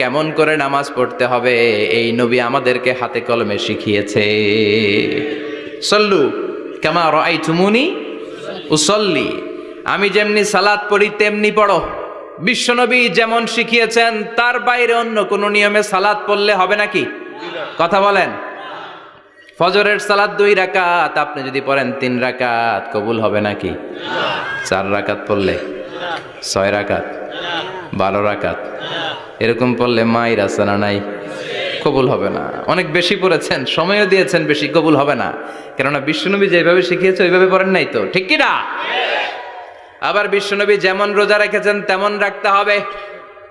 কেমন করে নামাজ পড়তে হবে? এই নবী আমাদেরকে হাতে কলমে শিখিয়েছে। সল্লু কেমা রাই তুমুনি উসল্লি। আমি যেমনি সালাত পড়ি, তেমনি পড়ো। বিশ্বনবী যেমন শিখিয়েছেন, তার বাইরে অন্য কোনো নিয়মে সালাত পড়লে হবে নাকি? কথা বলেন। ফজরের সালাদ দুই রাকাত, আপনি যদি পড়েন তিন রাকাত, কবুল হবে নাকি? চার রাকাত পড়লে? ছয় রাকাত? বারো রাকাত? এরকম পড়লে মায়ের আছে না নাই? কবুল হবে না। অনেক বেশি পড়েছেন, সময়ও দিয়েছেন, বেশি কবুল হবে না। কেননা বিশ্বনবী যেভাবে শিখিয়েছে, ওইভাবে পড়েন নাই তো। ঠিক কি না আবার বিশ্বনবী যেমন রোজা রেখেছেন, তেমন রাখতে হবে।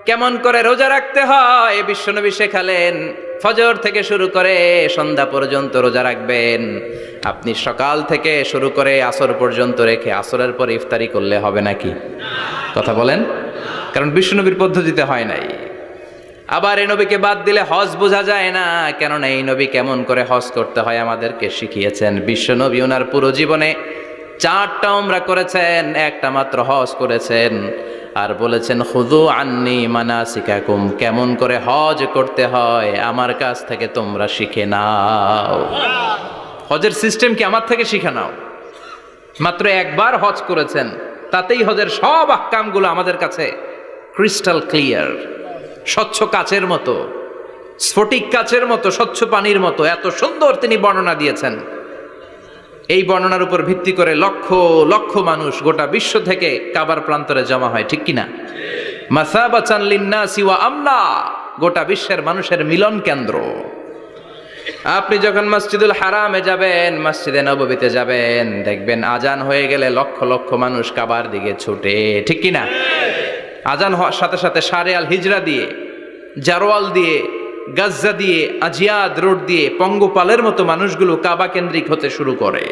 কেমন করে রোজা রাখতে হয়? বিশ্বনবী শেখালেন, ফজর থেকে শুরু করে সন্ধ্যা পর্যন্ত রোজা রাখবেন। আপনি সকাল থেকে শুরু করে আসর পর্যন্ত রেখে আসরের পর ইফতারি করলে হবে নাকি? কথা বলেন? কারণ বিশ্বনবীর পদ্ধতিতে হয় নাই। আবার এই নবীকে বাদ দিলে হজ বোঝা যায় না। কেননা এই নবী কেমন করে হজ করতে হয় আমাদেরকে শিখিয়েছেন। বিশ্বনবী ওনার পুরো জীবনে চারটা ওমরা করেছেন, একটা মাত্র হজ করেছেন। আর বলেছেন খুদু আন্নি মানা মানাসিকাকুম, কেমন করে হজ করতে হয়, আমার কাছ থেকে তোমরা শিখে নাও। হজের সিস্টেম কি আমার থেকে শিখে নাও? মাত্র একবার হজ করেছেন, তাতেই হজের সব আহকামগুলো আমাদের কাছে ক্রিস্টাল ক্লিয়ার স্বচ্ছ কাচের মতো, স্ফটিক কাচের মতো, স্বচ্ছ পানির মতো, এত সুন্দর তিনি বর্ণনা দিয়েছেন। এই বর্ণনার উপর ভিত্তি করে লক্ষ লক্ষ মানুষ গোটা বিশ্ব থেকে কাবার প্রান্তরে জমা হয়, ঠিক কিনা? আমনা গোটা বিশ্বের মানুষের মিলন কেন্দ্র। আপনি যখন মসজিদুল হারামে যাবেন, মসজিদে নববীতে যাবেন, দেখবেন আজান হয়ে গেলে লক্ষ লক্ষ মানুষ কাবার দিকে ছুটে, ঠিক কিনা? আজান হওয়ার সাথে সাথে সারে আল হিজরা দিয়ে, জারোয়াল দিয়ে, গাজ্জা দিয়ে, আজিয়াদ রোড দিয়ে পঙ্গপালের মতো মানুষগুলো কাবা কেন্দ্রিক হতে শুরু করে।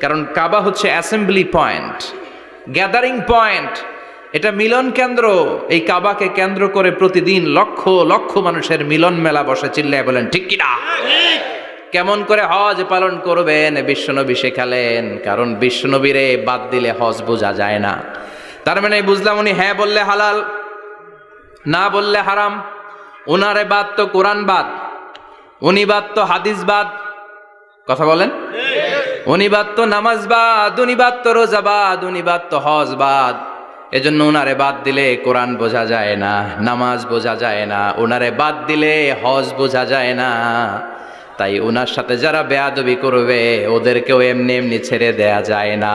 কারণ কাবা হচ্ছে অ্যাসেম্বলি পয়েন্ট, গ্যাদারিং পয়েন্ট। এটা মিলন কেন্দ্র। এই কাবাকে কেন্দ্র করে প্রতিদিন লক্ষ লক্ষ মানুষের মিলন মেলা বসে চিল্লায় বলেন, ঠিক কিনা? কেমন করে হজ পালন করবেন বিশ্বনবী শেখালেন, কারণ বিশ্বনবীরে বাদ দিলে হজ বোঝা যায় না। তার মানে বুঝলাম উনি হ্যাঁ বললে হালাল, না বললে হারাম। উনারে বাদ তো কোরআন বাদ, উনি বাদ তো হাদিস বাদ। কথা বলেন? উনি বাদ তো নামাজ বাদ, উনি বাদ তো রোজা বাদ, উনি বাদ তো হজ বাদ। এজন্য উনারে বাদ দিলে কোরআন বোঝা যায় না, নামাজ বোঝা যায় না, উনারে বাদ দিলে হজ বোঝা যায় না। তাই উনার সাথে যারা বেয়াদবি করবে, ওদেরকেও এমনি এমনি ছেড়ে দেয়া যায় না।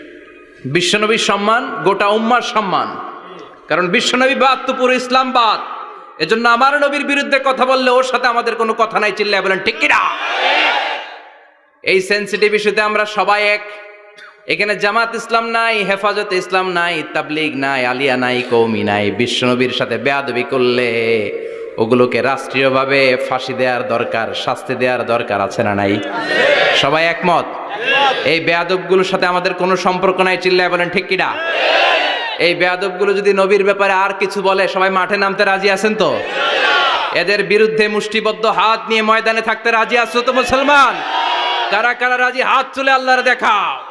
বিশ্বনবীর সম্মান, গোটা উম্মার সম্মান। কারণ বিশ্বনবী বাদ তো পুরো ইসলাম বাদ। এজন্য আমার নবীর বিরুদ্ধে কথা বললে ওর সাথে আমাদের কোনো কথা নাই, চিল্লায় বলেন, ঠিক কিনা এই সেন্সিটিভ ইস্যুতে আমরা সবাই এক। এখানে জামাত ইসলাম নাই, হেফাজত ইসলাম নাই, তাবলিগ নাই, আলিয়া নাই কৌমি নাই, বিশ্বনবীর সাথে বেয়াদবি করলে ওগুলোকে রাষ্ট্রীয়ভাবে ফাঁসি দেওয়ার দরকার, শাস্তি দেওয়ার দরকার আছে না নাই? সবাই একমত? এই বেয়াদবগুলোর সাথে আমাদের কোনো সম্পর্ক নাই, চিল্লায় বলেন, ঠিক কিনা এই বেয়াদবগুলো যদি নবীর ব্যাপারে আর কিছু বলে, সবাই মাঠে নামতে রাজি আছেন তো? এদের বিরুদ্ধে মুষ্টিবদ্ধ হাত নিয়ে ময়দানে থাকতে রাজি আছো তো মুসলমান? কারা কারা রাজি? হাত তুলে আল্লাহর দেখাও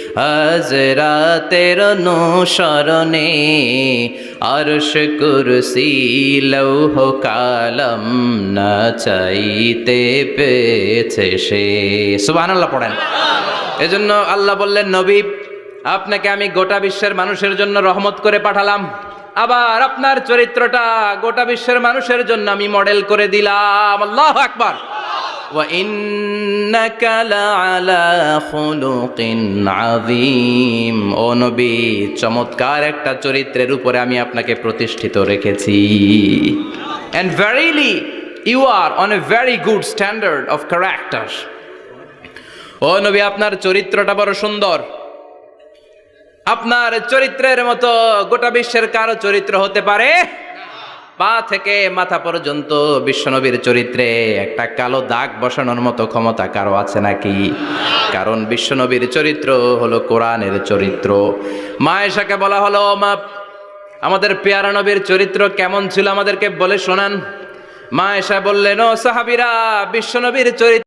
হাজরাতের অনুসরণে আরশ কুরসি লৌহ কালম না চাইতে পেয়েছে সে। সুবহানাল্লাহ পড়েন। এজন্য আল্লাহ বললেন, নবী, আপনাকে আমি গোটা বিশ্বের মানুষের জন্য রহমত করে পাঠালাম। আবার আপনার চরিত্রটা গোটা বিশ্বের মানুষের জন্য আমি মডেল করে দিলাম। আল্লাহ আকবার। ওয়াইন্নাকা লাআলা খুলুকিন আযীম ও নবী, চমৎকার একটা চরিত্রের উপরে আমি আপনাকে প্রতিষ্ঠিত রেখেছি। And verily you are on a very good standard of character ও নবী, আপনার চরিত্রটা বড় সুন্দর। আপনার চরিত্রের মতো গোটা বিশ্বের কারও চরিত্র হতে পারে? পা থেকে মাথা পর্যন্ত বিশ্বনবীর চরিত্রে একটা কালো দাগ বসানোর মতো ক্ষমতা কারও আছে নাকি? কারণ বিশ্বনবীর চরিত্র হলো কোরআনের চরিত্র। মায়েশাকে বলা হলো মা, আমাদের পেয়ারা নবীর চরিত্র কেমন ছিল আমাদেরকে বলে শোনান। মা এসা বললেন, ও সাহাবিরা, বিশ্বনবীর চরিত্র